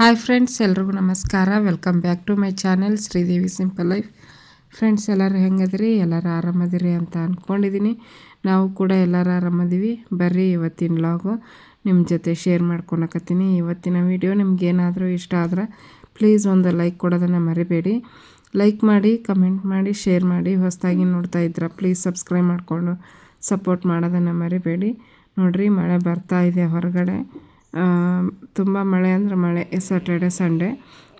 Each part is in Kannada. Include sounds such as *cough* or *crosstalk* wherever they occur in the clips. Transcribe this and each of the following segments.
ಹಾಯ್ ಫ್ರೆಂಡ್ಸ್, ಎಲ್ರಿಗೂ ನಮಸ್ಕಾರ. Welcome back to my channel Sridevi simple life. Friends, ಎಲ್ಲರೂ ಹೆಂಗದಿರಿ? ಎಲ್ಲರೂ ಆರಾಮದಿರಿ ಅಂತ ಅಂದ್ಕೊಂಡಿದ್ದೀನಿ ನಾವು ಕೂಡ ಎಲ್ಲರೂ ಆರಾಮದೀವಿ. ಬರ್ರಿ ಇವತ್ತಿನ ಲಾಗು ನಿಮ್ಮ ಜೊತೆ ಶೇರ್ ಮಾಡ್ಕೊಳಕತ್ತೀನಿ. ಇವತ್ತಿನ ವಿಡಿಯೋ ನಿಮ್ಗೇನಾದರೂ ಇಷ್ಟ ಆದ್ರೆ ಪ್ಲೀಸ್ ಒಂದು ಲೈಕ್ ಕೊಡೋದನ್ನು ಮರಿಬೇಡಿ. ಲೈಕ್ ಮಾಡಿ ಕಮೆಂಟ್ ಮಾಡಿ ಶೇರ್ ಮಾಡಿ, ಹೊಸದಾಗಿ ನೋಡ್ತಾ ಇದ್ರೆ ಪ್ಲೀಸ್ ಸಬ್ಸ್ಕ್ರೈಬ್ ಮಾಡಿಕೊಂಡು ಸಪೋರ್ಟ್ ಮಾಡೋದನ್ನು ಮರಿಬೇಡಿ. ನೋಡಿರಿ, ಮಳೆ ಬರ್ತಾ ಇದೆ ಹೊರಗಡೆ. ತುಂಬ ಮಳೆ ಅಂದ್ರೆ ಮಳೆ. ಸ್ಯಾಟರ್ಡೆ ಸಂಡೇ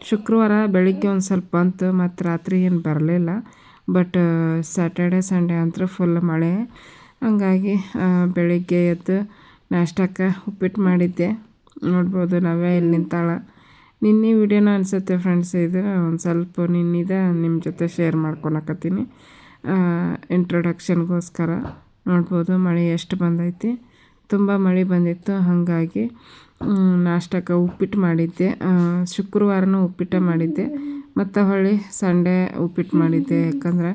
ಶುಕ್ರವಾರ ಬೆಳಿಗ್ಗೆ ಒಂದು ಸ್ವಲ್ಪ ಬಂತು, ಮತ್ತು ರಾತ್ರಿ ಏನು ಬರಲಿಲ್ಲ. ಬಟ್ ಸ್ಯಾಟರ್ಡೆ ಸಂಡೇ ಅಂತೂ ಫುಲ್ ಮಳೆ. ಹಂಗಾಗಿ ಬೆಳಿಗ್ಗೆ ಎದ್ದು ನಾಷ್ಟಕ್ಕೆ ಉಪ್ಪಿಟ್ಟು ಮಾಡಿದ್ದೆ. ನೋಡ್ಬೋದು ನಾವೇ ಇಲ್ಲಿ ನಿಂತಾಳ. ನಿನ್ನೆ ವಿಡಿಯೋನ ಅನಿಸುತ್ತೆ ಫ್ರೆಂಡ್ಸ್ ಇದು. ಒಂದು ಸ್ವಲ್ಪ ನಿನ್ನಿದ ನಿಮ್ಮ ಜೊತೆ ಶೇರ್ ಮಾಡ್ಕೊಳಕತ್ತೀನಿ. ಇಂಟ್ರೊಡಕ್ಷನ್ಗೋಸ್ಕರ ನೋಡ್ಬೋದು ಮಳೆ ಎಷ್ಟು ಬಂದೈತಿ. ತುಂಬ ಮಳೆ ಬಂದಿತ್ತು, ಹಾಗಾಗಿ ನಾಷ್ಟಕ್ಕೆ ಉಪ್ಪಿಟ್ಟು ಮಾಡಿದ್ದೆ. ಶುಕ್ರವಾರನೂ ಉಪ್ಪಿಟ್ಟು ಮಾಡಿದ್ದೆ. ಮತ್ತು ಹೊಳ್ಳಿ ಸಂಡೇ ಉಪ್ಪಿಟ್ಟು ಮಾಡಿದ್ದೆ. ಯಾಕಂದ್ರೆ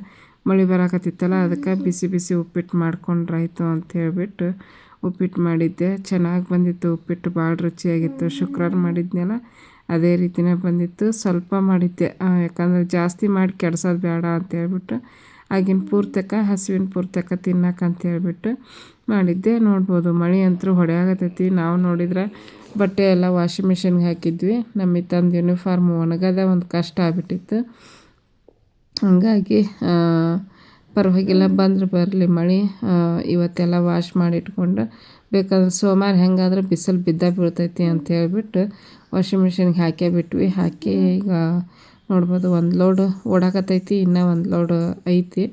ಮಳೆ ಬರಕತ್ತಿತ್ತಲ್ಲ, ಅದಕ್ಕೆ ಬಿಸಿ ಬಿಸಿ ಉಪ್ಪಿಟ್ಟು ಮಾಡ್ಕೊಂಡ್ರಾಯ್ತು ಅಂತ ಹೇಳಿಬಿಟ್ಟು ಉಪ್ಪಿಟ್ಟು ಮಾಡಿದ್ದೆ. ಚೆನ್ನಾಗಿ ಬಂದಿತ್ತು ಉಪ್ಪಿಟ್ಟು, ಭಾಳ ರುಚಿಯಾಗಿತ್ತು. ಶುಕ್ರವಾರ ಮಾಡಿದ್ನಲ್ಲ, ಅದೇ ರೀತಿನೇ ಬಂದಿತ್ತು. ಸ್ವಲ್ಪ ಮಾಡಿದ್ದೆ. ಯಾಕಂದರೆ ಜಾಸ್ತಿ ಮಾಡಿ ಕೆಡ್ಸೋದು ಬೇಡ ಅಂತ ಹೇಳ್ಬಿಟ್ಟು, ಆಗಿನ ಪೂರ್ತಕ, ಹಸುವಿನ ಪೂರ್ತಕ ತಿನ್ನಕ್ಕೆ ಅಂತ ಹೇಳ್ಬಿಟ್ಟು ಮಾಡಿದ್ದೆ, ನೋಡ್ಬೋದು. ಮಳೆ ಅಂತೂ ಹೊಡೆಯಾಗತ್ತೈತಿ ನಾವು ನೋಡಿದ್ರೆ ಬಟ್ಟೆ ಎಲ್ಲ ವಾಷಿಂಗ್ ಮಿಷಿನ್ಗೆ ಹಾಕಿದ್ವಿ. ನಮ್ಮ ತಂದು ಯೂನಿಫಾರ್ಮ್ ಒಣಗದ ಒಂದು ಕಷ್ಟ ಆಗ್ಬಿಟ್ಟಿತ್ತು. ಹಾಗಾಗಿ ಪರವಾಗಿಲ್ಲ, ಬಂದರೆ ಬರಲಿ ಮಳೆ. ಇವತ್ತೆಲ್ಲ ವಾಶ್ ಮಾಡಿ ಇಟ್ಕೊಂಡು ಬೇಕಾದ್ರೆ ಸೋಮವಾರ ಹೆಂಗಾದ್ರೆ ಬಿಸಿಲು ಬಿದ್ದ ಬೀಳ್ತೈತಿ ಅಂತ ಹೇಳ್ಬಿಟ್ಟು ವಾಷಿಂಗ್ ಮಿಷಿನ್ಗೆ ಹಾಕೇ ಬಿಟ್ವಿ. ಹಾಕಿ ಈಗ ನೋಡ್ಬೋದು ಒಂದು ಲೋಡ್ ಓಡಾಕತ್ತೈತಿ ಇನ್ನೂ ಒಂದು ಲೋಡ್ ಐತಿ.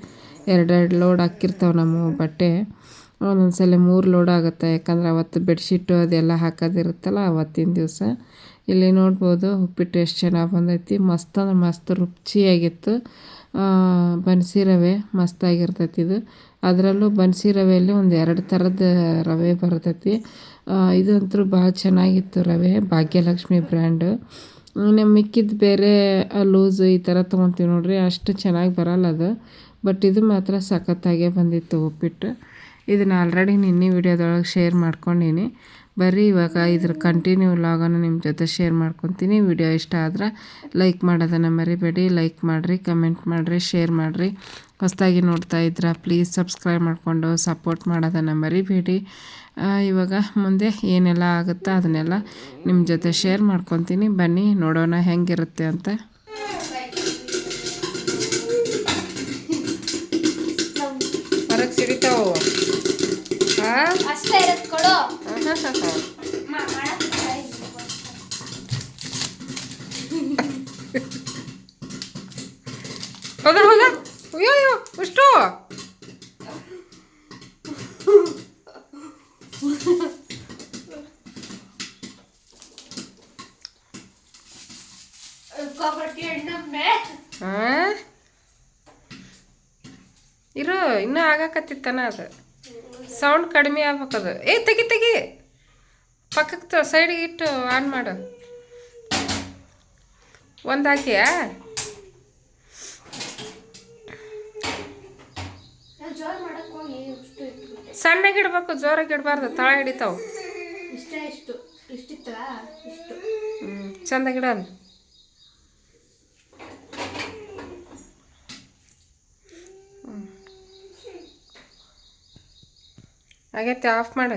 ಎರಡೆರಡು ಲೋಡ್ ಹಾಕಿರ್ತಾವೆ ನಮ್ಮ ಬಟ್ಟೆ. ಒಂದೊಂದು ಸಲ ಮೂರು ಲೋಡ್ ಆಗುತ್ತೆ. ಯಾಕಂದ್ರೆ ಅವತ್ತು ಬೆಡ್ಶೀಟು ಅದೆಲ್ಲ ಹಾಕೋದಿರುತ್ತಲ್ಲ ಅವತ್ತಿನ ದಿವಸ. ಇಲ್ಲಿ ನೋಡ್ಬೋದು ಉಪ್ಪಿಟ್ಟು ಎಷ್ಟು ಚೆನ್ನಾಗಿ ಬಂದೈತಿ. ಮಸ್ತ್ ಅಂದ್ರೆ ಮಸ್ತ್ ರುಚಿಯಾಗಿತ್ತು. ಬನ್ಸಿ ರವೆ ಮಸ್ತಾಗಿರ್ತೈತಿ ಇದು. ಅದರಲ್ಲೂ ಬನ್ಸಿ ರವೆಯಲ್ಲಿ ಒಂದು ಎರಡು ಥರದ ರವೆ ಬರ್ತೈತಿ. ಇದಂತೂ ಭಾಳ ಚೆನ್ನಾಗಿತ್ತು ರವೆ. ಭಾಗ್ಯಲಕ್ಷ್ಮಿ ಬ್ರ್ಯಾಂಡು. ಇನ್ನು ಮಿಕ್ಕಿದ್ದು ಬೇರೆ ಲೂಸು ಈ ಥರ ತೊಗೊತೀವಿ ನೋಡಿರಿ. ಅಷ್ಟು ಚೆನ್ನಾಗಿ ಬರಲ್ಲ ಅದು. ಬಟ್ ಇದು ಮಾತ್ರ ಸಖತ್ತಾಗೇ ಬಂದಿತ್ತು ಉಪ್ಪಿಟ್ಟು. ಇದನ್ನು ಆಲ್ರೆಡಿ ನಿನ್ನೆ ವಿಡಿಯೋದೊಳಗೆ ಶೇರ್ ಮಾಡ್ಕೊಂಡೀನಿ. ಬರ್ರಿ ಇವಾಗ ಇದ್ರ ಕಂಟಿನ್ಯೂ ಲಾಗನ್ನು ನಿಮ್ಮ ಜೊತೆ ಶೇರ್ ಮಾಡ್ಕೊತೀನಿ. ವಿಡಿಯೋ ಇಷ್ಟ ಆದ್ರೆ ಲೈಕ್ ಮಾಡೋದನ್ನು ಮರಿಬೇಡಿ. ಲೈಕ್ ಮಾಡಿರಿ ಕಮೆಂಟ್ ಮಾಡಿರಿ ಶೇರ್ ಮಾಡಿರಿ. ಹೊಸದಾಗಿ ನೋಡ್ತಾ ಇದ್ರೆ ಪ್ಲೀಸ್ ಸಬ್ಸ್ಕ್ರೈಬ್ ಮಾಡಿಕೊಂಡು ಸಪೋರ್ಟ್ ಮಾಡೋದನ್ನು ಮರಿಬೇಡಿ. ಇವಾಗ ಮುಂದೆ ಏನೆಲ್ಲ ಆಗುತ್ತೋ ಅದನ್ನೆಲ್ಲ ನಿಮ್ಮ ಜೊತೆ ಶೇರ್ ಮಾಡ್ಕೊತೀನಿ. ಬನ್ನಿ, ನೋಡೋಣ ಹೆಂಗಿರುತ್ತೆ ಅಂತ. ಹೊರಗೆ ಅಷ್ಟೇ ಇರತ್ ಕೊಡು. ಹೌದಾ ಹೌದಾ ಅಯ್ಯೋ ಅಯ್ಯೋ ಅಷ್ಟು. ಇರು ಇನ್ನೂ ಆಗಾಕತ್ತಿತ್ತನ ಅದು. ಸೌಂಡ್ ಕಡಿಮೆ ಆಗ್ಬೇಕದು ಏ ತೆಗಿ ತೆಗಿ. ಪಕ್ಕಕ್ಕೆ ಸೈಡಿಗೆ ಇಟ್ಟು ಆನ್ ಮಾಡು. ಒಂದು ಹಾಕಿಯಾ ಸಣ್ಣಗೆ ಇಡ್ಬೇಕು ಜೋರಾಗಿ ಇಡಬಾರ್ದು ತಳ ಹಿಡಿತಾವು. ಹ್ಞೂ ಚಂದಾಗಿ ಆಗೈತೆ ಆಫ್ ಮಾಡ.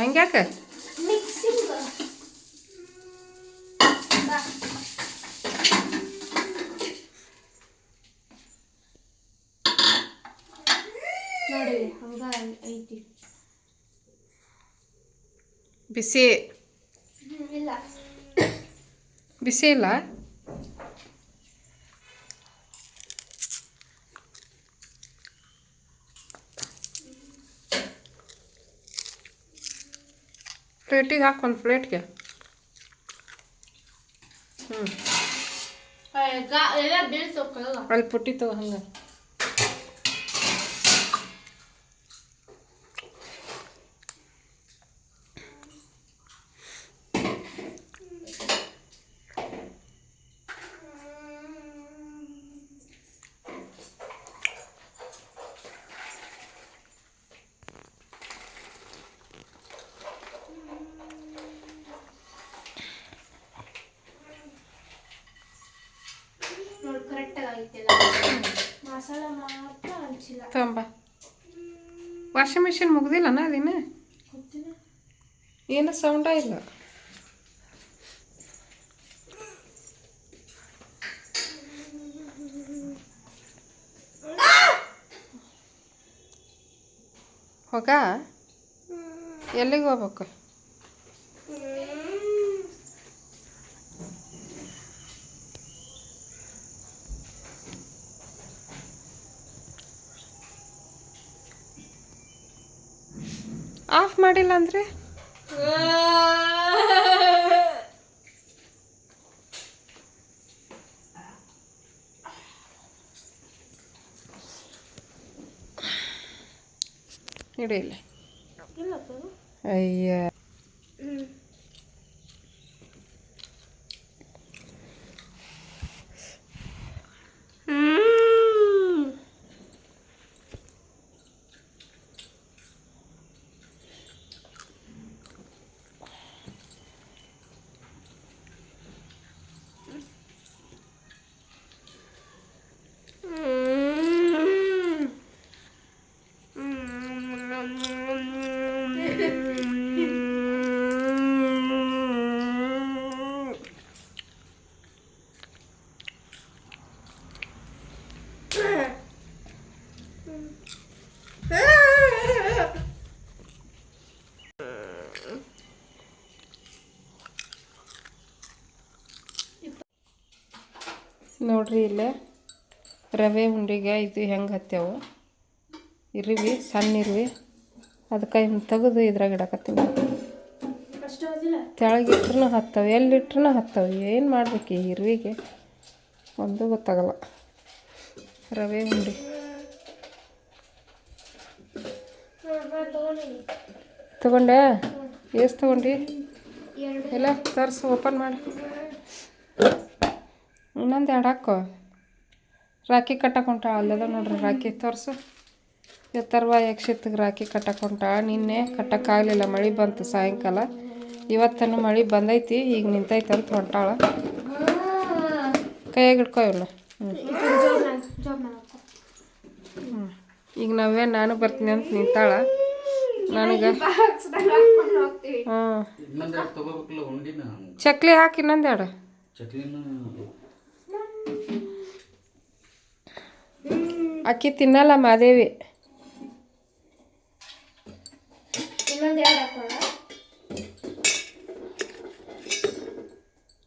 ಹಂಗ್ಯಾಕೆ ಮಿಕ್ಸಿಂಗ್ ನೋಡಿ ಹಂಗ ಐತಿ ಬಿಸಿ ಬಿಸಿ ಇಲ್ಲ? ಪ್ಲೇಟಿಗೆ ಹಾಕು ಒಂದು ಪ್ಲೇಟ್ಗೆ. ಹ್ಞೂ ಅಲ್ಲಿ ಪುಟ್ಟಿ ತಗೋ ಹಂಗೆ ಮಸಾಲ ಮಾತ್ರ ಹಂಚಿಲ್ಲ ತಂಬ ವಾಷಿಂಗ್ ಮಿಷಿನ್ ಮುಗ್ದಿಲ್ಲನ ಅದಿನ ಏನು ಸೌಂಡ ಇಲ್ಲ. ಹೋಗ? ಎಲ್ಲಿಗೆ ಹೋಗ್ಬೇಕು? ಆಫ್ ಮಾಡಿಲ್ಲ ಅಂದ್ರೆ? ಇಡೀ ಇಲ್ಲಿ. ಇಲ್ಲ ಅಯ್ಯ. ನೋಡ್ರಿ ಇಲ್ಲೇ ರವೆ ಉಂಡಿಗೆ ಇದು ಹೆಂಗೆ ಹತ್ತೇವು. ಇರ್ವಿ ಸಣ್ಣ ಇರ್ವಿ ಅದಕ್ಕೆ ಹಿಂಗೆ ತೆಗೆದು ಇದ್ರಾಗ ಇಡಕತ್ತೀನಿ ತೆಳಗಿಟ್ರೂ ಹತ್ತವೆ ಎಲ್ಲಿಟ್ರೂ ಹತ್ತವೆ, ಏನು ಮಾಡ್ಬೇಕು ಈ ಇರುವಿಗೆ? ಒಂದು ಗೊತ್ತಾಗಲ್ಲ. ರವೆ ಉಂಡಿ ತಗೊಂಡೆ? ಎಷ್ಟು ತಗೊಂಡಿ? ಎಲ್ಲ ತರಿಸು, ಓಪನ್ ಮಾಡಿ. ಇನ್ನೊಂದು ಎರಡು ಹಾಕು. ರಾಖಿ ಕಟ್ಟಕೊಂಟ ಅಲ್ಲದ ನೋಡ್ರಿ ರಾಖಿ ತೋರಿಸು. ಎತ್ತರ್ವ ಯಕ್ಷಿತ್ಗೆ ರಾಖಿ ಕಟ್ಟಕೊಂಟ ನಿನ್ನೆ ಕಟ್ಟಕ್ಕಾಗಲಿಲ್ಲ ಮಳೆ ಬಂತು ಸಾಯಂಕಾಲ. ಇವತ್ತನ್ನು ಮಳೆ ಬಂದೈತಿ ಈಗ ನಿಂತೈತೆ ಅಂತ ಹೊಂಟಾಳ. ಕೈಯಾಗ ಹಿಡ್ಕೊ ಇವನ್ನ ಹ್ಞೂ ಈಗ ನಾವೇ ನಾನು ಬರ್ತೀನಿ ಅಂತ ನಿಂತಾಳ. ನನಗೆ. ಹ್ಞೂ ಚಕ್ಲಿ ಹಾಕಿ ಇನ್ನೊಂದೆರಡು ಅಕ್ಕಿ ತಿನ್ನಲ್ಲ ಮಾದೇವಿ ಇರುವೆ ಹಾಕೋಣ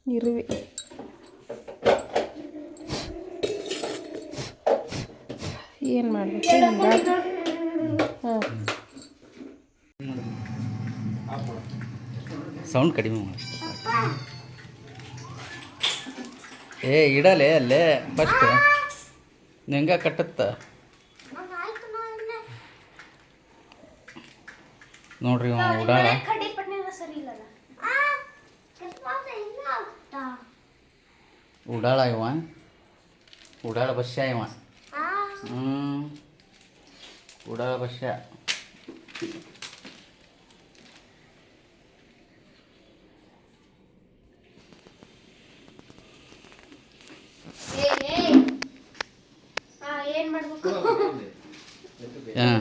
ಇರುವಿ ಏನು ಮಾಡ್ಬೇಕು ಹಾಂ ಸೌಂಡ್ ಕಡಿಮೆ ಮಾಡಿ. ಏ ಇಡಲೇ ಅಲ್ಲೇ ಫಸ್ಟ್ ನಿಂಗ ಕಟ್ಟತ್ತ? ನೋಡ್ರಿ ಉಡಾಳ. ಉಡಾಳ ಇವ. ಉಡಾಳ ಬಸ್ಯ ಇವ. ಹ್ಞೂ ಉಡಾಳ ಬಸ್ಯ ಹಾ ಏನ್ ಮಾಡ್ಬೇಕು ಹಾಂ.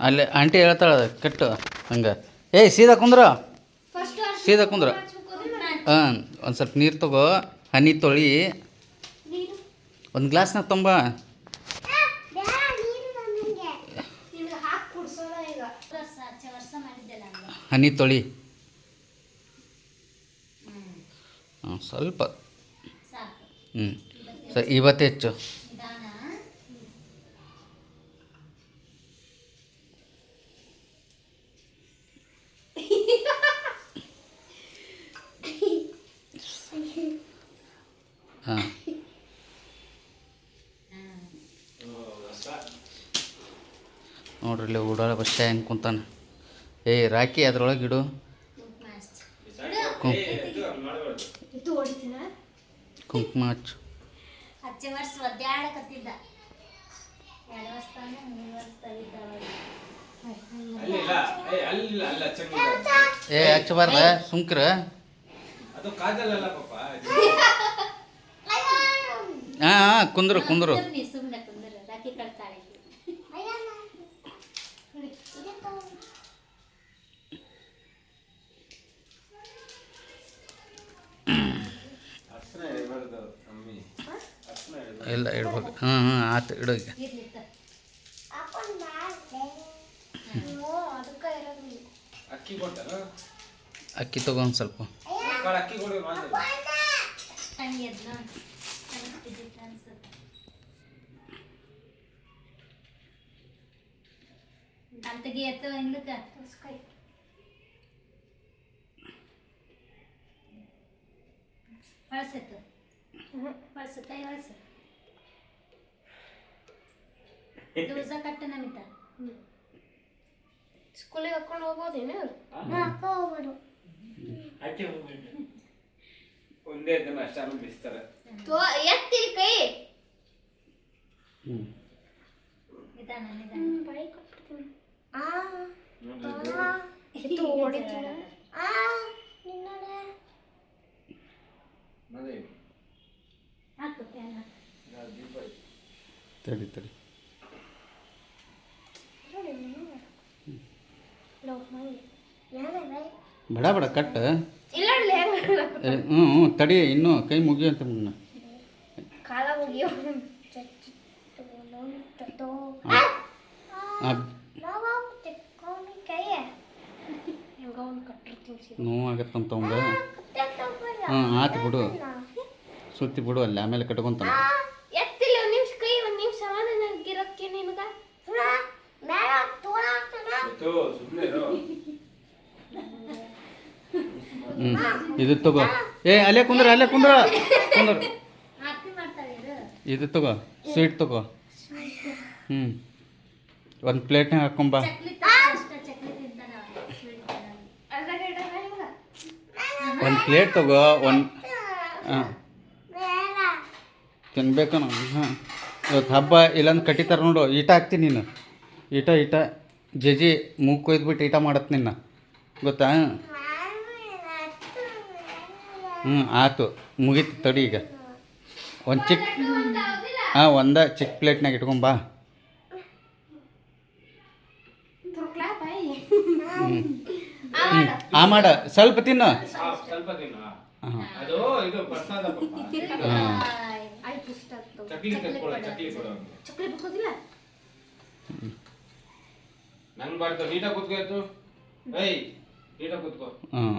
ಅಲ್ಲಿ ಆಂಟಿ ಹೇಳ್ತಾಳ ಕಟ್ಟು ಹಂಗೆ. ಏಯ್ ಸೀದಾ ಕುಂದ್ರ. ಸೀದಾ ಕುಂದ್ರ. ಹಾಂ ಒಂದು ಸ್ವಲ್ಪ ನೀರು ತಗೋ ಹನಿ ತೊಳಿ. ಒಂದು ಗ್ಲಾಸ್ನಾಗ ತುಂಬ. ಹನಿ ತೊಳಿ. ಹಾಂ ಸ್ವಲ್ಪ. ಹ್ಞೂ ಸರಿ ಇವತ್ತು ಹೆಚ್ಚು ಹಾಂ ನೋಡ್ರಿ ಇಲ್ಲಿ ಬಸ್ ಹೆಂಗೆ ಕುಂತಾನ. ಏ ರಾಕಿ ಅದ್ರೊಳಗೆ ಇಡು. ಕುಂಕುಮ ಹಚ್ಚು ಏ ಹಚ್ಚಬಾರ್ದ ಸುಂಕ್ರ ಹಾಂ ಹಾಂ ಕುಂದ್ರು ಕುಂದ್ರ. ಇಲ್ಲ ಇಡ್ಬೇಕು. ಹ್ಞೂ ಹ್ಞೂ ಆತು ಇಡು ಈಗ ಇರ್ಲಿತ್ತ ಅದಕ್ಕೆ ಇರೋದು ಅಕ್ಕಿ ಕೊಟ್ಟಲ್ಲ ಅಕ್ಕಿ ತಗೋ ಒಂದು ಸ್ವಲ್ಪ. ಕಾಳು ಅಕ್ಕಿ ಕೊಡಿ ಮಾತ್ರ ಹಂಗೆ ಎದ್ದು ನೋಡಿ ಅನಿಸ್ತಿದ್ದಿತ್ತು ಅನ್ಸುತ್ತೆ ಅಂತಗೆ ಎತ್ತು ಹಿಂದಕ್ಕೆ ಕೈ ಹೊಳಸೆತ್ತು ಹೊಳಸು ಕೈ ಹೊಳಸು ಲೂಸ ಕಟ್ಟ ನಮಿತ ಸ್ಕೂಲಿಗೆ ಹಾಕೊಂಡು ಅಕ್ಕ ಅಕ್ಕಿ ಒಂದೇ ದಿನ ಅಷ್ಟಾನು ಬಿಸ್ತಾರೆ. ಎತ್ತಿರಿ ಕೈ. ನಿಧಾನ ನಿಧಾನ. ಬೈ ಕೊಟ್ಬಿಡ್ತೀನಿ. ಆ. ಎತ್ತು ನಿನ್ನಡೆ. ಹಾಕು ತಡಿ ತಡಿ. ಬಡ ಬಡ ಕಟ್. ಹ್ಞೂ ಹ್ಞೂ ತಡಿ ಇನ್ನೂ ಕೈ ಮುಗಿಯಂತ ಮುನ್ನ ಕಾಲ ಮುಗಿಯೋ. ನೋವು ಆಗತ್ತಂತ ಅವಂಗ. ಹ್ಞೂ ಆತು ಬಿಡು. ಸುತ್ತಿ ಬಿಡು ಅಲ್ಲಿ ಆಮೇಲೆ ಕಟ್ಕೊಂತಾನ ಎತ್ತಿಲ್ಲ ಒಂದ್ ನಿಮಿಷ ಕೈ ಒಂದ್ ನಿಮಿಷ ಸಮಾಧಾನ ಗಿರಕ್ಕೆ ನಿನಗ ಆಯ್ತು ಸುಮ್ಮನೆ ಇರು ಹ್ಞೂ ಇದು ತಗೋ ಏ ಅಲ್ಲೇ ಕುಂದ್ರ ಅಲ್ಲೇ ಕುಂದ್ರ ಕುಂದ್ರ ಇದು ತಗೋ ಸ್ವೀಟ್ ತಗೋ ಹ್ಞೂ ಒಂದು ಪ್ಲೇಟ್ನಾಗ ಹಾಕೊಂಬಾ ಒಂದು ಪ್ಲೇಟ್ ತಗೋ ಒಂದು ಹಾಂ ತಿನ್ಬೇಕು ನಾವು ಹಾಂ. ಇವತ್ತು ಹಬ್ಬ ಇಲ್ಲಂದ್ರೆ ಕಟ್ಟಿತಾರೆ ನೋಡು. ಈಟ ಹಾಕ್ತೀನಿ ನೀನು. ಈಟ ಈಟ. ಜಜಿ ಮೂಗು ಕೊಯ್ದ್ಬಿಟ್ಟು ಈಟ ಮಾಡತ್ ನಿನ್ನ. ಗೊತ್ತಾ? ಹ್ಞೂ ಆತು. ಮುಗೀತು ತಡಿ ಈಗ. ಒಂದು ಚಿಕ್ಕ ಹಾಂ, ಒಂದ ಚಿಕ್ಕ ಪ್ಲೇಟ್ನಾಗ ಇಟ್ಕೊಂಬಾ ಹ್ಞೂ ಹ್ಞೂ ಆ, ಮಾಡ. ಸ್ವಲ್ಪ ತಿನ್ನು. ಹಾಂ ಹಾಂ ನಂಗ್ ಬಾರ್ದು ನೀಟಾಗಿ ಕೂತ್ಕೋ ಆಯ್ತು ಏಯ್ ನೀಟಾಗಿ ಕೂತ್ಕೋ. ಹಾಂ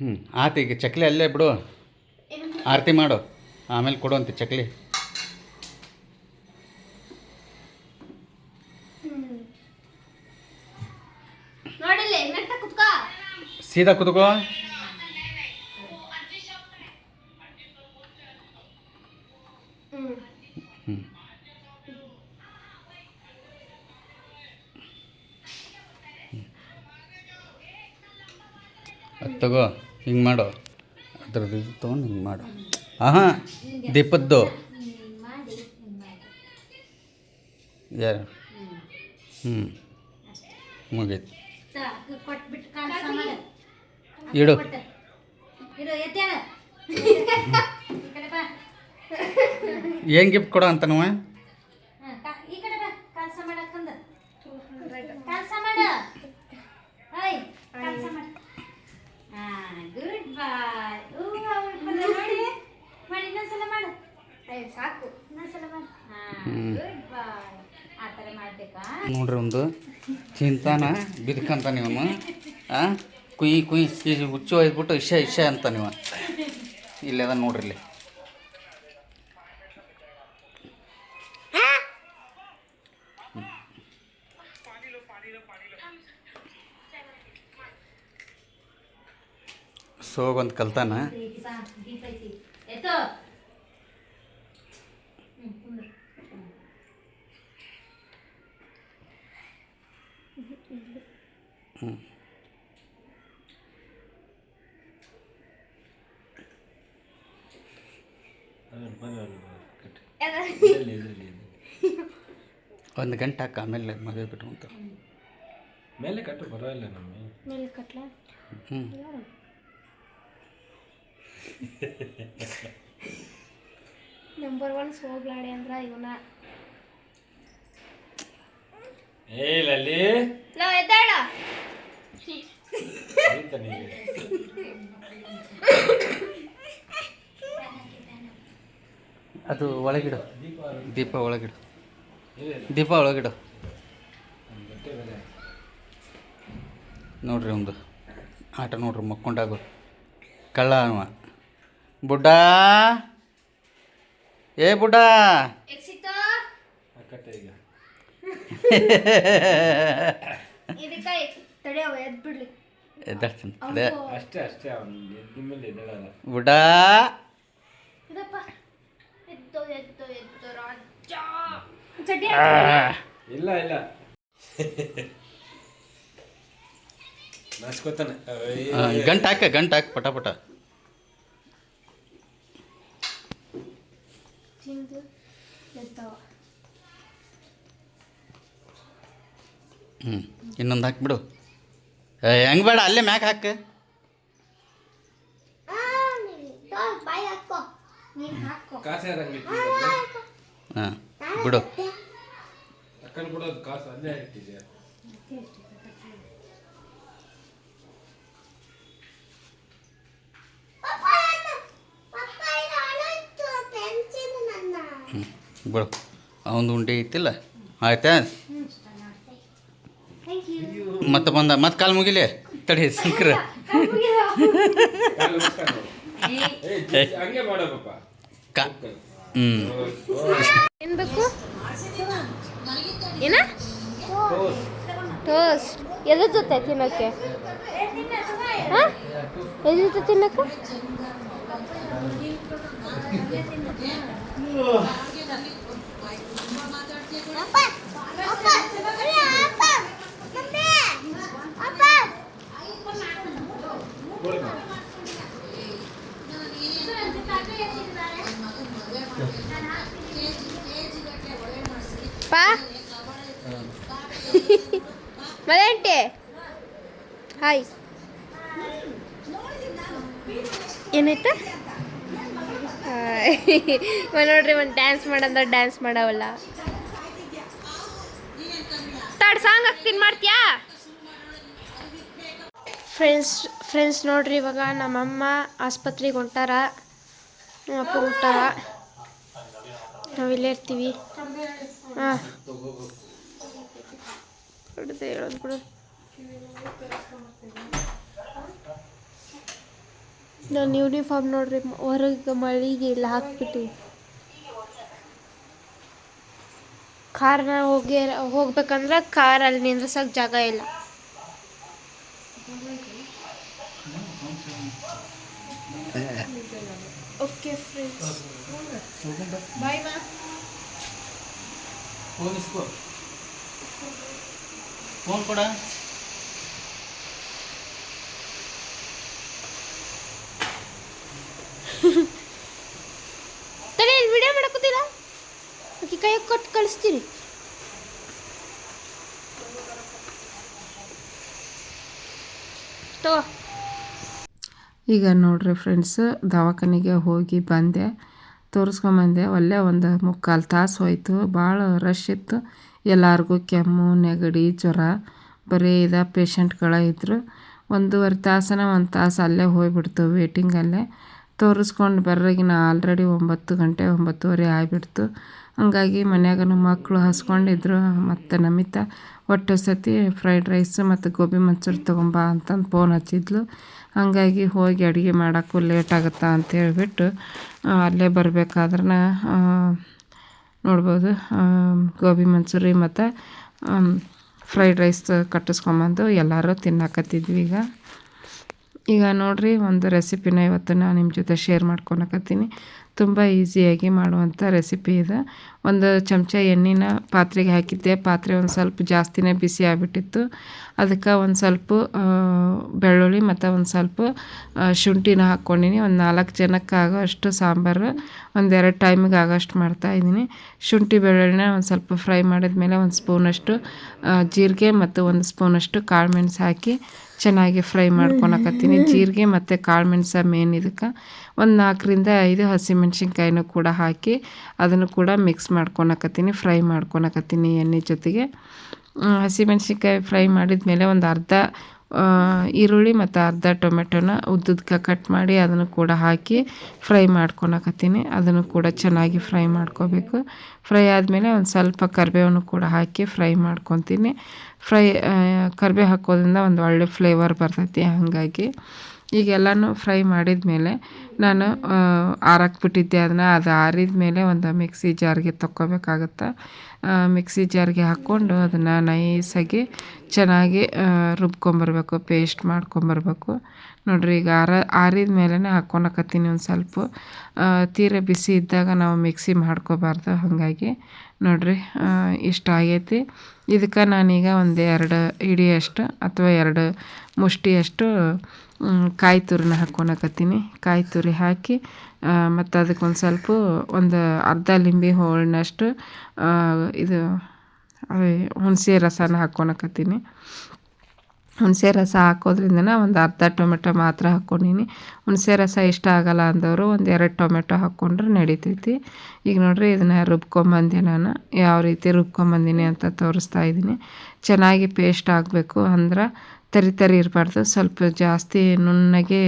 ಹ್ಞೂ ಆತು ಈಗ ಚಕ್ಲಿ ಅಲ್ಲೇ ಬಿಡು. ಆರತಿ ಮಾಡು. ಆಮೇಲೆ ಕೊಡುವಂತೆ ಚಕ್ಲಿ. ಸೀದಾ ಕುತ್ಕೋ. ಹಾಂ ದೀಪದ್ದು. ಯಾರು? ಹ್ಞೂ ಮುಗೀತು. ಇಡು. ಏನು ಗಿಫ್ಟ್ ಕೊಡೋ ಅಂತ ನಾವು ಹಾ, ಕಾ- ಈ ಕಡೆ ಬಾ ಕಾಲ್ಸ ಮಾಡಕ್ಕಂದ ಕಾಲ್ಸ ಮಾಡ ಹಾಯ್ ಕಾಲ್ಸ ಮಾಡ ಹಾ ಗುಡ್ ಬಾಯ್ ಮಾಡಿ ಮಾಡಿ ಇನ್ನೊಂದ್ಸಲ ಮಾಡು ಆಯ್ತು ಸಾಕು ಇನ್ನೊಂದ್ಸಲ ಮಾಡು ಹಾ ಗುಡ್ ಬಾಯ್ ಆ ಥರ ಮಾಡ್ಬೇಕಾ ನೋಡ್ರಿ ಒಂದು. ಚಿಂತಾನ, ಬಿದ್ಕಂತ ನೀವು ಕುಯ್ ಕುಯ್ ಹುಚ್ಚು ಒಯ್ದ್ಬಿಟ್ಟು ಇಷ ಇಷ ಅಂತ ನೀವು. ಅದ ನೋಡ್ರಿ ಇಲ್ಲಿ. ಸೋಗೊಂದು ಕಲ್ತಾನ ದೀಪ ದೀಪ ಐತಿ ಎತ್ತೋ ಹ್ಮ್ ಕುಂದ್ರು. ಒಂದು ಗಂಟೆ ಹಾಕ ಆಮೇಲೆ ಮದುವೆ ಬಿಟ್ಟು ಮೇಲೆ ಕಟ್ಟು ಬರೋಲ್ಲ ನಮ್ಮಿ ಮೇಲೆ ಕಟ್ಲ? ಹ್ಞೂ ನಂಬರ್ ಒನ್ ಸೋಗ್ಲಾಡಿ ಅಂದ್ರೆ ಇವನ. ಏ ಲಲ್ಲಿ. ಲೋ ಎದ್ದಾಳ. ಅದು ಒಳಗಿಡು. ದೀಪ ಒಳಗಿಡು. ದೀಪ ಒಳಗಿಡು. ನೋಡ್ರಿ ಒಂದು ಆಟ ನೋಡ್ರಿ ಮಕ್ಕೊಂಡಾಗು. ಕಳ್ಳ ಅವ. ಬುಡ್ಡ. ಏ ಬುಡ್ಡ. ಇದಕ್ಕ ತಡೆಯವ ಎದ್ ಬಿಡ್ಲಿ. ಎದ್ದಾಡ್ತೀನಿ. ಅದೇ. ಅಷ್ಟೇ ಅಷ್ಟೇ ಅವ್ನು. ನಿಮ್ಮಲ್ಲಿ ಎದ್ದೇಳಲ್ಲ ಬುಡ್ಡ ಇದಪ್ಪ. ಎದ್ದು ಎದ್ದು ಎದ್ದು ರಾಜ. ಚಡ್ಡಿ ಇಲ್ಲ ಇಲ್ಲ. *laughs* ನಾಚ್ಕೋತಾನೆ. ಗಂಟು ಹಾಕ ಗಂಟ ಹಾಕ ಪಟ ಪಟ. ತಿಂದು ಎದ್ದವ. ಹ್ಞೂ ಇನ್ನೊಂದು ಹಾಕ್ಬಿಡು ಹೆಂಗೆ ಬೇಡ ಅಲ್ಲೇ ಮ್ಯಾಕ್ ಹಾಕ. ಬಾಯ್ ಹಾಕೋ. ನೀನ್ ಹಾಕೋ. ಕಾಸು ಯಾರಂಗೆ ಹಾಂ ಬಿಡು. ಅಕ್ಕನ ಕೊಡೋದು ಕಾಸು ಅಲ್ಲೇ ಇಟ್ಟಿದ್ಯಾ ಹ್ಞೂ ಬಿಡು. ಅವನದು ಉಂಡೆ ಐತಿಲ್ಲ ಆಯ್ತಾ? ಮತ್ತೆ ಬಂದ ಮತ್ತೆ ಕಾಲು ಮುಗಿಲಿ? ತಡಿ ಮಾಡೋ ಕಾ ಹ್ಞೂ ಬೇಕು? ಏನ? ಟೋಸ್ಟ್. ಎದ್ರ ಜೊತೆ ತಿನ್ನಕ್ಕೆ? ಹಾಂ? ಎದ್ರ ಜೊತೆ ತಿನ್ನಕ್ಕೆ ಪಾ ಮದೇಂಟಿ ಹಾಯ್ ಏನಾಯ್ತ ಇವ ನೋಡ್ರಿ, ಒಂದು ಡ್ಯಾನ್ಸ್ ಮಾಡಂದ್ರೆ ಡ್ಯಾನ್ಸ್ ಮಾಡವಲ್ಲ. ತಡ್ ಸಾಂಗ್ ಹಾಕ್ತೀನಿ ಮಾಡ್ತೀಯಾ? ಫ್ರೆಂಡ್ಸ್ ಫ್ರೆಂಡ್ಸ್ ನೋಡ್ರಿ, ಇವಾಗ ನಮ್ಮಮ್ಮ ಆಸ್ಪತ್ರೆಗೆ ಹೊಂಟಾರ. ನಮ್ಮ ಅಪ್ಪ ಹೊಂಟಾರ. ನಾವಿಲ್ಲೇ ಇರ್ತೀವಿ. ಹಾಂ. ಹೇಳೋದು ಯೂನಿಫಾರ್ಮ್ ನೋಡ್ರಿ, ಹೊರಗೆ ಮಳಿಗೆ ಇಲ್ಲ ಹಾಕ್ಬಿಟ್ಟು. ಕಾರ್ನ ಹೋಗಿ, ಹೋಗ್ಬೇಕಂದ್ರೆ ಕಾರಲ್ಲಿ ನಿಂದ್ರಸಕ್ಕೆ ಜಾಗ ಇಲ್ಲ. ಓಕೆ ಫ್ರೆಂಡ್ಸ್ ಬಾಯ್ ಮಾ ಫೋನ್ ಇಸ್ಕೋ ಫೋನ್ ಕೊಡ ತಲೆ ಇಲ್ಲಿ ವಿಡಿಯೋ ಮಾಡಕೋತಿಲ್ಲ ಓಕೆ ಕೈ ಕೊಟ್ಟು ಕಳಿಸ್ತೀರಿ ತಗೋ ಈಗ ನೋಡ್ರಿ ಫ್ರೆಂಡ್ಸ್ ದವಾಖಾನೆಗೆ ಹೋಗಿ ಬಂದೆ. ತೋರಿಸ್ಕೊಂಬಂದೆ, ಒಳ್ಳೆ ಒಂದು ಮುಕ್ಕಾಲು ತಾಸು ಹೋಯ್ತು. ಭಾಳ ರಶ್ ಇತ್ತು. ಎಲ್ಲರಿಗೂ ಕೆಮ್ಮು, ನೆಗಡಿ, ಜ್ವರ, ಬರೀ ಇದ ಪೇಷಂಟ್ಗಳ ಇದ್ದರು ಒಂದೂವರೆ ತಾಸನ ಒಂದು ತಾಸು ಅಲ್ಲೇ ಹೋಗ್ಬಿಡ್ತು ವೇಟಿಂಗಲ್ಲೇ ತೋರಿಸ್ಕೊಂಡು ಬರ್ರಗಿನ ಆಲ್ರೆಡಿ ಒಂಬತ್ತು ಗಂಟೆ, ಒಂಬತ್ತುವರೆ ಆಗಿಬಿಡ್ತು. ಹಂಗಾಗಿ ಮನ್ಯಾಗನು ಮಕ್ಕಳು ಹಸ್ಕೊಂಡಿದ್ರು. ಮತ್ತು ನಮಿತ, ಒಟ್ಟು ಸತಿ ಫ್ರೈಡ್ ರೈಸ್ ಮತ್ತು ಗೋಬಿ ಮಂಚೂರಿ ತೊಗೊಂಬ ಅಂತಂದು ಫೋನ್ ಹಚ್ಚಿದ್ಲು. ಹಾಗಾಗಿ ಹೋಗಿ ಅಡುಗೆ ಮಾಡೋಕ್ಕೂ ಲೇಟ್ ಆಗುತ್ತಾ ಅಂತ ಹೇಳ್ಬಿಟ್ಟು ಅಲ್ಲೇ ಬರಬೇಕಾದ್ರೆ ನೋಡ್ಬೋದು ಗೋಬಿ ಮಂಚೂರಿ ಮತ್ತು ಫ್ರೈಡ್ ರೈಸ್ ಕಟ್ಟಿಸ್ಕೊಂಬಂದು ಎಲ್ಲರೂ ತಿನ್ನಕತ್ತಿದ್ವಿ ಈಗ. ಈಗ ನೋಡಿರಿ, ಒಂದು ರೆಸಿಪಿನ ಇವತ್ತು ನಾನು ನಿಮ್ಮ ಜೊತೆ ಶೇರ್ ಮಾಡ್ಕೊಳಕತ್ತೀನಿ. ತುಂಬ ಈಸಿಯಾಗಿ ಮಾಡುವಂಥ ರೆಸಿಪಿ ಇದೆ. ಒಂದು ಚಮಚ ಎಣ್ಣೆನ ಪಾತ್ರೆಗೆ ಹಾಕಿದ್ದೆ. ಪಾತ್ರೆ ಒಂದು ಸ್ವಲ್ಪ ಜಾಸ್ತಿನೇ ಬಿಸಿ ಆಗಿಬಿಟ್ಟಿತ್ತು. ಅದಕ್ಕೆ ಒಂದು ಸ್ವಲ್ಪ ಬೆಳ್ಳುಳ್ಳಿ ಮತ್ತು ಒಂದು ಸ್ವಲ್ಪ ಶುಂಠಿನ ಹಾಕ್ಕೊಂಡಿನಿ. ಒಂದು ನಾಲ್ಕು ಜನಕ್ಕೆ ಆಗೋ ಅಷ್ಟು ಸಾಂಬಾರು ಒಂದೆರಡು ಟೈಮಿಗೆ ಆಗೋಷ್ಟು ಮಾಡ್ತಾಯಿದ್ದೀನಿ ಶುಂಠಿ, ಬೆಳ್ಳುಳ್ಳಿನ ಒಂದು ಸ್ವಲ್ಪ ಫ್ರೈ ಮಾಡಿದ್ಮೇಲೆ ಒಂದು ಸ್ಪೂನಷ್ಟು ಜೀರಿಗೆ ಮತ್ತು ಒಂದು ಸ್ಪೂನಷ್ಟು ಕಾಳು ಮೆಣಸು ಹಾಕಿ ಚೆನ್ನಾಗಿ ಫ್ರೈ ಮಾಡ್ಕೊಳಕತ್ತೀನಿ. ಜೀರಿಗೆ ಮತ್ತು ಕಾಳು ಮೆಣಸ ಮೇನ್ ಇದಕ್ಕೆ. ಒಂದು ನಾಲ್ಕರಿಂದ ಐದು ಹಸಿಮೆಣ್ಸಿನ್ಕಾಯಿನೂ ಕೂಡ ಹಾಕಿ ಅದನ್ನು ಕೂಡ ಮಿಕ್ಸ್ ಮಾಡ್ಕೊಳಕತ್ತೀನಿ ಫ್ರೈ ಮಾಡ್ಕೊಳಕತ್ತೀನಿ ಎಣ್ಣೆ ಜೊತೆಗೆ. ಹಸಿಮೆಣ್ಸಿನ್ಕಾಯಿ ಫ್ರೈ ಮಾಡಿದ ಮೇಲೆ ಒಂದು ಅರ್ಧ ಈರುಳ್ಳಿ ಮತ್ತು ಅರ್ಧ ಟೊಮೆಟೊನ ಉದ್ದುದ್ಕ ಕಟ್ ಮಾಡಿ ಅದನ್ನು ಕೂಡ ಹಾಕಿ ಫ್ರೈ ಮಾಡ್ಕೊಳಕತ್ತೀನಿ. ಅದನ್ನು ಕೂಡ ಚೆನ್ನಾಗಿ ಫ್ರೈ ಮಾಡ್ಕೋಬೇಕು. ಫ್ರೈ ಆದಮೇಲೆ ಒಂದು ಸ್ವಲ್ಪ ಕರಿಬೇವನ್ನು ಕೂಡ ಹಾಕಿ ಫ್ರೈ ಮಾಡ್ಕೊತೀನಿ. ಫ್ರೈ ಕರಿಬೇವು ಹಾಕೋದ್ರಿಂದ ಒಂದು ಒಳ್ಳೆ ಫ್ಲೇವರ್ ಬರ್ತೈತಿ ಹಾಗಾಗಿ. ಈಗೆಲ್ಲನೂ ಫ್ರೈ ಮಾಡಿದ ಮೇಲೆ ನಾನು ಆರಾಕ್ಬಿಟ್ಟಿದ್ದೆ. ಅದನ್ನು ಅದು ಆರಿದ ಮೇಲೆ ಒಂದು ಮಿಕ್ಸಿ ಜಾರ್ಗೆ ತಕ್ಕೋಬೇಕಾಗತ್ತೆ. ಮಿಕ್ಸಿ ಜಾರ್ಗೆ ಹಾಕ್ಕೊಂಡು ಅದನ್ನು ನೈಸಾಗಿ ಚೆನ್ನಾಗಿ ರುಬ್ಕೊಂಬರ್ಬೇಕು, ಪೇಸ್ಟ್ ಮಾಡ್ಕೊಂಬರ್ಬೇಕು. ನೋಡಿರಿ, ಈಗ ಆರ, ಆರಿದ ಮೇಲೇ ಹಾಕ್ಕೊಳಕತ್ತೀನಿ ಒಂದು ಸ್ವಲ್ಪ. ತೀರ ಬಿಸಿ ಇದ್ದಾಗ ನಾವು ಮಿಕ್ಸಿ ಮಾಡ್ಕೋಬಾರ್ದು ಹಾಗಾಗಿ. ನೋಡಿರಿ ಇಷ್ಟ ಆಗೈತಿ. ಇದಕ್ಕೆ ನಾನೀಗ ಒಂದು ಎರಡು ಹಿಡಿಯಷ್ಟು ಅಥವಾ ಎರಡು ಮುಷ್ಟಿಯಷ್ಟು ಕಾಯಿ ತುರಿನ ಹಾಕ್ಕೊಳಕತ್ತೀನಿ ಕಾಯಿ ತುರಿ ಹಾಕಿ ಮತ್ತು ಅದಕ್ಕೆ ಒಂದು ಸ್ವಲ್ಪ ಒಂದು ಅರ್ಧ ಲಿಂಬೆ ಹೋಳಿನಷ್ಟು ಇದು ಹುಣಸೆ ರಸನ ಹಾಕ್ಕೊಳಕತ್ತೀನಿ ಹುಣಸೆ ರಸ ಹಾಕೋದ್ರಿಂದ ಒಂದು ಅರ್ಧ ಟೊಮೆಟೊ ಮಾತ್ರ ಹಾಕ್ಕೊಂಡಿನಿ. ಹುಣಸೆ ರಸ ಇಷ್ಟ ಆಗಲ್ಲ ಅಂದವರು ಒಂದು ಎರಡು ಟೊಮೆಟೊ ಹಾಕ್ಕೊಂಡ್ರೆ ನಡೀತೈತಿ. ಈಗ ನೋಡ್ರಿ ಇದನ್ನು ರುಬ್ಕೊಂಬಂದೆ ನಾನು. ಯಾವ ರೀತಿ ರುಬ್ಕೊಂಬಂದಿನಿ ಅಂತ ತೋರಿಸ್ತಾ ಇದ್ದೀನಿ. ಚೆನ್ನಾಗಿ ಪೇಸ್ಟ್ ಆಗಬೇಕು. ಅಂದ್ರೆ ತರಿ ತರಿ ಇರಬಾರ್ದು. ಸ್ವಲ್ಪ ಜಾಸ್ತಿ ನುಣ್ಣಗೆ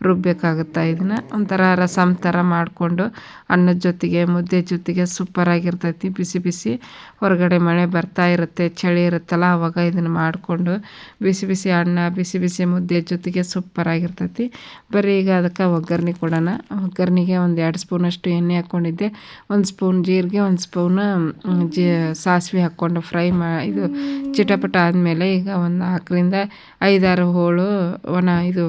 ರುಬ್ಬೇಕಾಗುತ್ತೆ ಇದನ್ನು. ಒಂಥರ ರಸಮ್ ಥರ ಮಾಡಿಕೊಂಡು ಅನ್ನದ ಜೊತೆಗೆ, ಮುದ್ದೆ ಜೊತೆಗೆ ಸೂಪರಾಗಿರ್ತೈತಿ ಬಿಸಿ ಬಿಸಿ ಹೊರಗಡೆ ಮಳೆ ಬರ್ತಾ ಇರುತ್ತೆ, ಚಳಿ ಇರುತ್ತಲ್ಲ ಆವಾಗ ಇದನ್ನು ಮಾಡಿಕೊಂಡು ಬಿಸಿ ಬಿಸಿ ಅನ್ನ, ಬಿಸಿ ಬಿಸಿ ಮುದ್ದೆ ಜೊತೆಗೆ ಸೂಪರಾಗಿರ್ತೈತಿ ಬರೀ ಈಗ ಅದಕ್ಕೆ ಒಗ್ಗರಣೆ ಕೊಡೋಣ. ಒಗ್ಗರಣೆಗೆ ಒಂದು ಎರಡು ಸ್ಪೂನಷ್ಟು ಎಣ್ಣೆ ಹಾಕ್ಕೊಂಡಿದ್ದೆ ಒಂದು ಸ್ಪೂನ್ ಜೀರಿಗೆ, ಒಂದು ಸ್ಪೂನ್ ಜೀ, ಸಾಸಿವೆ ಹಾಕ್ಕೊಂಡು ಫ್ರೈ ಮಾ, ಇದು ಚಿಟಪಟ ಆದಮೇಲೆ ಈಗ ಒಂದು ನಾಲ್ಕರಿಂದ ಐದಾರು ಹೋಳು ಒಣ, ಇದು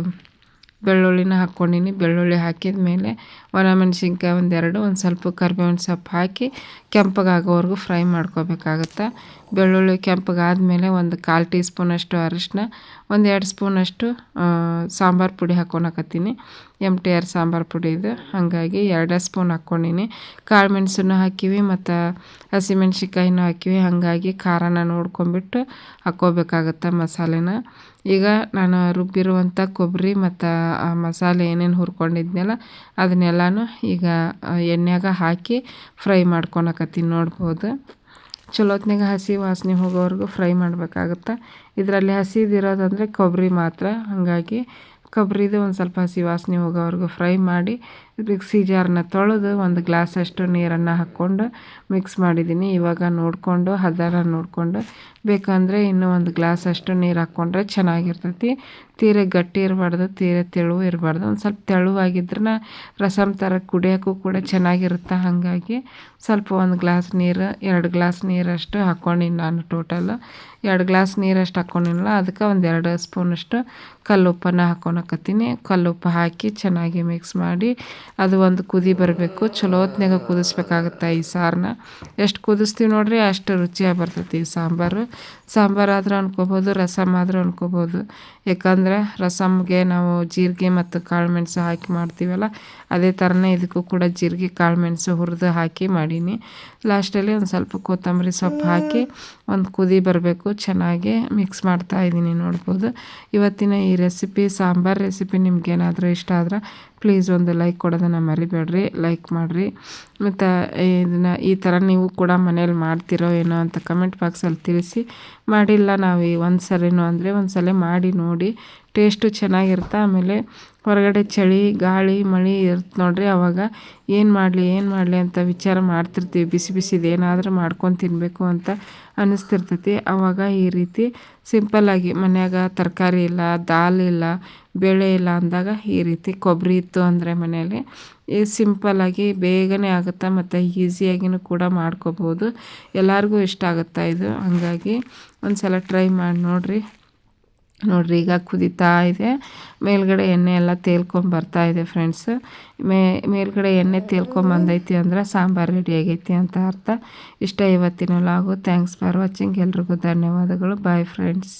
ಬೆಳ್ಳುಳ್ಳಿನ ಹಾಕ್ಕೊಂಡಿನಿ. ಬೆಳ್ಳುಳ್ಳಿ ಹಾಕಿದ ಮೇಲೆ ಒಣಮೆಣ್ಸಿನ್ಕಾಯಿ ಒಂದೆರಡು, ಒಂದು ಸ್ವಲ್ಪ ಕರ್ಬೇವಿನ ಸೊಪ್ಪು ಹಾಕಿ ಕೆಂಪಗಾಗೋವರೆಗೂ ಫ್ರೈ ಮಾಡ್ಕೋಬೇಕಾಗತ್ತೆ. ಬೆಳ್ಳುಳ್ಳಿ ಕೆಂಪಗಾದ್ಮೇಲೆ ಒಂದು ಕಾಲು ಟೀ ಸ್ಪೂನಷ್ಟು ಅರಿಶಿನ, ಒಂದು ಎರಡು ಸ್ಪೂನಷ್ಟು ಸಾಂಬಾರು ಪುಡಿ ಹಾಕ್ಕೊಳಕತ್ತೀನಿ ಎಂ ಟಿ ಆರ್ ಸಾಂಬಾರು ಪುಡಿ ಇದು. ಹಾಗಾಗಿ ಎರಡೇ ಸ್ಪೂನ್ ಹಾಕ್ಕೊಂಡೀನಿ. ಕಾಳು ಮೆಣಸನ್ನು ಹಾಕಿವಿ ಮತ್ತು ಹಸಿಮೆಣ್ಸಿನ್ಕಾಯಿನೂ ಹಾಕಿವಿ. ಹಾಗಾಗಿ ಖಾರನ ನೋಡ್ಕೊಂಬಿಟ್ಟು ಹಾಕ್ಕೋಬೇಕಾಗತ್ತೆ ಮಸಾಲೆನ. ಈಗ ನಾನು ರುಬ್ಬಿರುವಂಥ ಕೊಬ್ಬರಿ ಮತ್ತು ಆ ಮಸಾಲೆ ಏನೇನು ಹುರ್ಕೊಂಡಿದ್ನಲ್ಲ ಅದನ್ನೆಲ್ಲನೂ ಈಗ ಎಣ್ಣೆಗೆ ಹಾಕಿ ಫ್ರೈ ಮಾಡ್ಕೊಳಕತ್ತೀನಿ ನೋಡ್ಬೋದು. ಚಲೋತ್ನಾಗ ಹಸಿ ವಾಸನೆ ಹೋಗೋವರೆಗೂ ಫ್ರೈ ಮಾಡಬೇಕಾಗುತ್ತೆ. ಇದರಲ್ಲಿ ಹಸಿದಿರೋದಂದರೆ ಕೊಬ್ಬರಿ ಮಾತ್ರ. ಹಾಗಾಗಿ ಕೊಬ್ಬರಿದು ಒಂದು ಸ್ವಲ್ಪ ಹಸಿ ವಾಸನೆ ಹೋಗೋವರೆಗೂ ಫ್ರೈ ಮಾಡಿ ಮಿಕ್ಸಿ ಜಾರನ್ನ ತೊಳೆದು ಒಂದು ಗ್ಲಾಸಷ್ಟು ನೀರನ್ನು ಹಾಕ್ಕೊಂಡು ಮಿಕ್ಸ್ ಮಾಡಿದ್ದೀನಿ. ಇವಾಗ ನೋಡಿಕೊಂಡು ಹದನ ನೋಡಿಕೊಂಡು. ಬೇಕಂದರೆ ಇನ್ನೂ ಒಂದು ಗ್ಲಾಸಷ್ಟು ನೀರು ಹಾಕ್ಕೊಂಡ್ರೆ ಚೆನ್ನಾಗಿರ್ತೈತಿ. ತೀರ ಗಟ್ಟಿ ಇರಬಾರ್ದು, ತೀರ ತೆಳುವು ಇರಬಾರ್ದು. ಒಂದು ಸ್ವಲ್ಪ ತೆಳುವಾಗಿದ್ರೆ ರಸಮ್ ಥರ ಕುಡಿಯೋಕ್ಕೂ ಕೂಡ ಚೆನ್ನಾಗಿರುತ್ತೆ ಹಾಗಾಗಿ ಸ್ವಲ್ಪ ಒಂದು ಗ್ಲಾಸ್ ನೀರು, ಎರಡು ಗ್ಲಾಸ್ ನೀರಷ್ಟು ಹಾಕ್ಕೊಂಡಿನಿ ನಾನು ಟೋಟಲ್ ಎರಡು ಗ್ಲಾಸ್ ನೀರಷ್ಟು ಹಾಕ್ಕೊಂಡಿನಲ್ಲ ಅದಕ್ಕೆ ಒಂದು ಎರಡು ಸ್ಪೂನಷ್ಟು ಕಲ್ಲುಪ್ಪನ್ನು ಹಾಕ್ಕೊಳಕತ್ತೀನಿ ಕಲ್ಲುಪ್ಪು ಹಾಕಿ ಚೆನ್ನಾಗಿ ಮಿಕ್ಸ್ ಮಾಡಿ ಅದು ಒಂದು ಕುದಿ ಬರಬೇಕು. ಚಲೋ ಹೊತ್ನಾಗ ಕುದಿಸ್ಬೇಕಾಗತ್ತೆ ಈ ಸಾರನ್ನ ಎಷ್ಟು ಕುದಿಸ್ತೀವಿ ನೋಡ್ರಿ, ಅಷ್ಟು ರುಚಿಯಾಗಿ ಬರ್ತೈತಿ ಈ ಸಾಂಬಾರು. ಸಾಂಬಾರು ಆದರೂ ಅನ್ಕೋಬೋದು, ರಸಮ್ ಆದರೂ ಅನ್ಕೋಬೋದು. ಯಾಕಂದ್ರೆ ರಸಮ್ಗೆ ನಾವು ಜೀರಿಗೆ ಮತ್ತು ಕಾಳು ಮೆಣಸು ಹಾಕಿ ಮಾಡ್ತೀವಲ್ಲ, ಅದೇ ಥರನೇ ಇದಕ್ಕೂ ಕೂಡ ಜೀರಿಗೆ, ಕಾಳು ಮೆಣಸು ಹುರಿದು ಹಾಕಿ ಮಾಡೀನಿ. ಲಾಸ್ಟಲ್ಲಿ ಒಂದು ಸ್ವಲ್ಪ ಕೊತ್ತಂಬರಿ ಸೊಪ್ಪು ಹಾಕಿ ಒಂದು ಕುದಿ ಬರಬೇಕು. ಚೆನ್ನಾಗಿ ಮಿಕ್ಸ್ ಮಾಡ್ತಾ ಇದ್ದೀನಿ ನೋಡ್ಬೋದು. ಇವತ್ತಿನ ಈ ರೆಸಿಪಿ ಸಾಂಬಾರು ರೆಸಿಪಿ ನಿಮ್ಗೇನಾದರೂ ಇಷ್ಟ ಆದ್ರೆ ಪ್ಲೀಸ್ ಒಂದು ಲೈಕ್ ಕೊಡೋದನ್ನು ಮರಿಬೇಡ್ರಿ. ಲೈಕ್ ಮಾಡಿರಿ. ಮತ್ತು ಇದನ್ನು ಈ ಥರ ನೀವು ಕೂಡ ಮನೇಲಿ ಮಾಡ್ತಿರೋ ಏನೋ ಅಂತ ಕಮೆಂಟ್ ಬಾಕ್ಸಲ್ಲಿ ತಿಳಿಸಿ. ಮಾಡಿಲ್ಲ ನಾವು ಈ ಒಂದು ಸರಿನೂ ಅಂದರೆ ಒಂದು ಸಲ ಮಾಡಿ ನೋಡಿ. ಟೇಸ್ಟು ಚೆನ್ನಾಗಿರುತ್ತೆ. ಆಮೇಲೆ ಹೊರಗಡೆ ಚಳಿ, ಗಾಳಿ, ಮಳೆ ಇರುತ್ತೆ ನೋಡಿರಿ. ಅವಾಗ ಏನು ಮಾಡಲಿ ಏನು ಮಾಡಲಿ ಅಂತ ವಿಚಾರ ಮಾಡ್ತಿರ್ತೀವಿ. ಬಿಸಿ ಬಿಸಿದು ಏನಾದರೂ ಮಾಡ್ಕೊಂಡು ತಿನ್ನಬೇಕು ಅಂತ ಅನ್ನಿಸ್ತಿರ್ತೈತಿ ಆವಾಗ ಈ ರೀತಿ ಸಿಂಪಲ್ಲಾಗಿ ಮನ್ಯಾಗ ತರಕಾರಿ ಇಲ್ಲ, ದಾಲ್ ಇಲ್ಲ, ಬೇಳೆ ಇಲ್ಲ ಅಂದಾಗ ಈ ರೀತಿ ಕೊಬ್ಬರಿ ಇತ್ತು ಅಂದರೆ ಮನೆಯಲ್ಲಿ ಈ ಸಿಂಪಲ್ಲಾಗಿ ಬೇಗನೆ ಆಗುತ್ತೆ ಮತ್ತು ಈಸಿಯಾಗಿನೂ ಕೂಡ ಮಾಡ್ಕೋಬೋದು. ಎಲ್ಲರಿಗೂ ಇಷ್ಟ ಆಗುತ್ತೆ ಇದು? ಹಾಗಾಗಿ ಒಂದು ಸಲ ಟ್ರೈ ಮಾಡಿ ನೋಡಿರಿ. ನೋಡ್ರಿ ಈಗ ಕುದಿತಾ ಇದೆ. ಮೇಲ್ಗಡೆ ಎಣ್ಣೆ ಎಲ್ಲ ತೇಲ್ಕೊಂಬರ್ತಾ ಇದೆ ಫ್ರೆಂಡ್ಸ್ ಮೇ, ಮೇಲ್ಗಡೆ ಎಣ್ಣೆ ತೇಲ್ಕೊಂಬಂದೈತಿ ಅಂದ್ರೆ ಸಾಂಬಾರು ರೆಡಿ ಆಗೈತಿ ಅಂತ ಅರ್ಥ. ಇಷ್ಟ ಇವತ್ತಿನ ಲಾಗು ಥ್ಯಾಂಕ್ಸ್ ಫಾರ್ ವಾಚಿಂಗ್ ಎಲ್ರಿಗೂ ಧನ್ಯವಾದಗಳು. Bye friends